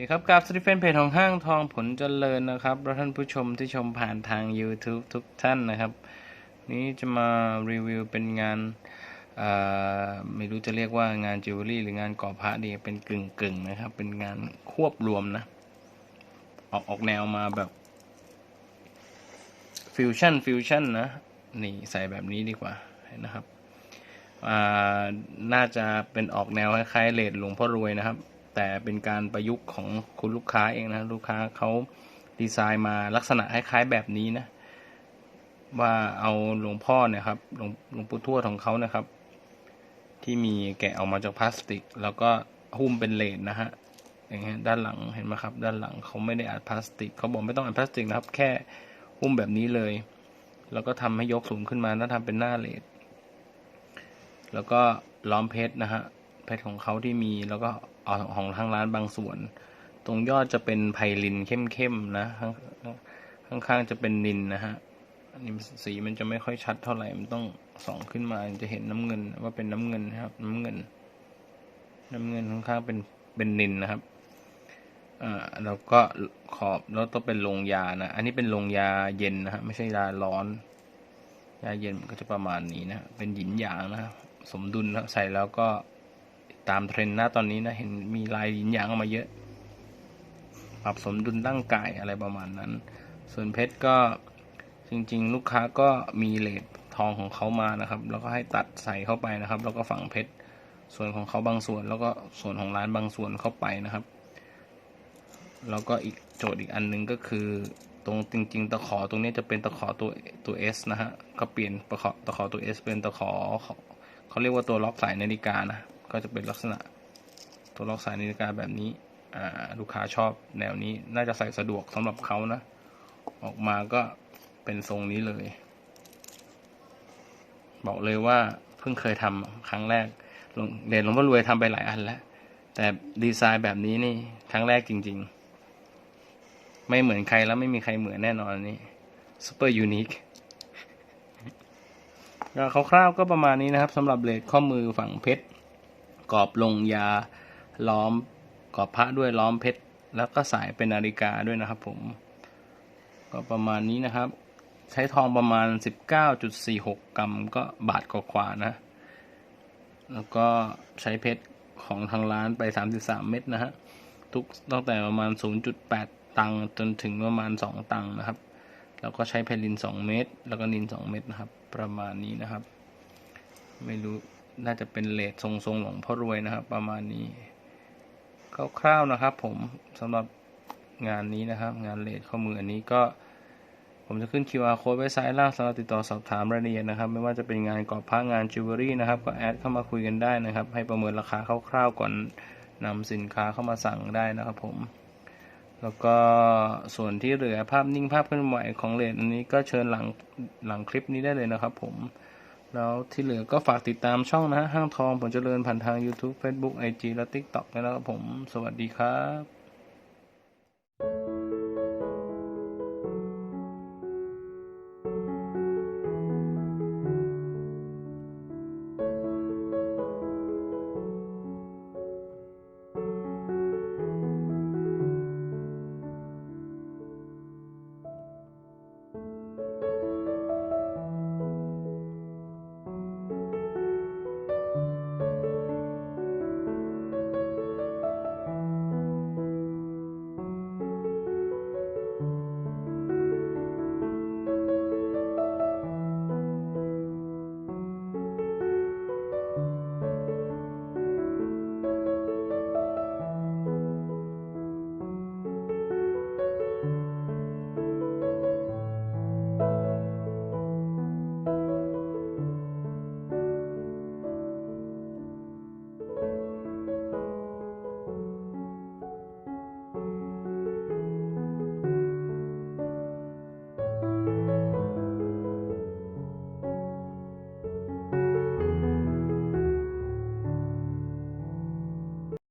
ดีครับกราบสวัสดีแฟนเพจของห้างทองผลเจริญนะครับและท่านผู้ชมที่ชมผ่านทาง YouTube ทุกท่านนะครับ นี้จะมารีวิวเป็นงานไม่รู้จะเรียกว่างานจิวเวลรี่หรืองานก่อพระดีเป็นกึ่งกึ่งนะครับ เป็นงานควบรวมนะ ออกออกแนวมาแบบฟิวชั่นฟิวชั่นนะ นี่ใส่แบบนี้ดีกว่านะครับน่าจะเป็นออกแนวคล้ายๆเลดหลวงพ่อรวยนะครับ แต่เป็นการประยุกต์ของคุณลูกค้าเองนะลูกค้าเขาดีไซน์มาลักษณะคล้ายๆแบบนี้นะ ว่าเอาหลวงพ่อเนี่ยครับหลวงหลวงปู่ทวดของเขานะครับ ที่มีแกะออกมาจากพลาสติก แล้วก็หุ้มเป็นเลดนะฮะอย่างเงี้ยด้านหลังเห็นไหมครับ ด้านหลังเขาไม่ได้อัดพลาสติกเขาบอกไม่ต้องอัดพลาสติกนะครับ แค่หุ้มแบบนี้เลย แล้วก็ทำให้ยกสูงขึ้นมาแล้วทำเป็นหน้าเลดแล้วก็ล้อมเพชรนะฮะเพชรของเขาที่มีแล้วก็ ของทางร้านบางส่วน ตรงยอดจะเป็นไพลินเข้มๆนะข้างข้างๆจะเป็นนินนะฮะอันนี้สีมันจะไม่ค่อยชัดเท่าไหร่มันต้องส่องขึ้นมาจะเห็นน้ำเงินว่าเป็นน้ำเงินนะครับ น้ำเงิน น้ำเงินข้างๆเป็นเป็นนินนะครับอ่าแล้วก็ขอบแล้วต้องเป็นลงยานะอันนี้เป็นลงยาเย็นนะฮะไม่ใช่ยาร้อนยาเย็นก็จะประมาณนี้นะ เป็นหยินหยางนะครับสมดุลนะใส่แล้วก็ ตามเทรนด์น้าตอนนี้นะ เห็นมีลายหยินหยางออกมาเยอะ ปรับสมดุลร่างกายอะไรประมาณนั้น ส่วนเพชรก็จริง ๆ ลูกค้าก็มีเลททองของเขามานะครับ แล้วก็ให้ตัดใส่เข้าไปนะครับ แล้วก็ฝังเพชรส่วนของเขาบางส่วน แล้วก็ส่วนของร้านบางส่วนเข้าไปนะครับ แล้วก็อีกโจทย์อีกอันหนึงก็คือตรงจริง ๆ ตะขอตรงนี้จะเป็นตะขอตัวตัว S นะฮะก็เปลี่ยนตะขอตะขอตัว S เป็นตะขอเขาเรียกว่าตัวล็อกสายนาฬิกานะ ก็จะเป็นลักษณะตัวล็อกสายนาฬิกาแบบนี้ลูกค้าชอบแนวนี้น่าจะใส่สะดวกสำหรับเขานะ ออกมาก็เป็นทรงนี้เลย บอกเลยว่าเพิ่งเคยทำครั้งแรกเด่นหลวงพ่อรวยทำไปหลายอันแล้ว แต่ดีไซน์แบบนี้นี่ครั้งแรกจริง ๆ ไม่เหมือนใครแล้วไม่มีใครเหมือนแน่นอนนี่ซูเปอร์ยูนิคก็คร่าวๆก็ประมาณนี้นะครับสำหรับเลดข้อมือฝั่งเพชร กรอบลงยาล้อมกรอบพระด้วยล้อมเพชรแล้วก็สายเป็นนาฬิกาด้วยนะครับ ผม ก็ประมาณนี้นะครับ ใช้ทองประมาณ 19.46 กรัมก็บาทกว่าๆนะ แล้วก็ใช้เพชรของทางร้านไป 33 เม็ดนะฮะทุกตั้งแต่ประมาณ 0.8 ตังค์จนถึงประมาณ 2 ตังค์นะครับ แล้วก็ใช้เพลิน 2 เม็ดแล้วก็นิน 2 เม็ดนะครับ ประมาณนี้นะครับ ไม่รู้ น่าจะเป็นเลททรงๆหลวงพ่อรวยนะครับ ประมาณนี้คร่าวๆนะครับ ผมสำหรับงานนี้นะครับ งานเลทข้อมืออันนี้ก็ผมจะขึ้น QR code ไว้ซ้ายล่างสำหรับติดต่อสอบถามรายละเอียดนะครับ ไม่ว่าจะเป็นงานกรอบผ้างานจิวเวลรี่นะครับ ก็แอดเข้ามาคุยกันได้นะครับ ให้ประเมินราคาคร่าวๆก่อนนำสินค้าเข้ามาสั่งได้นะครับ ผม แล้วก็ส่วนที่เหลือภาพนิ่งภาพเคลื่อนไหวของเลนอันนี้ก็เชิญหลังหลังคลิปนี้ได้เลยนะครับ ผม แล้วที่เหลือก็ฝากติดตามช่องนะฮะห้างทองผลเจริญผ่านทาง YouTube Facebook IG และ TikTok นะครับผมสวัสดีครับ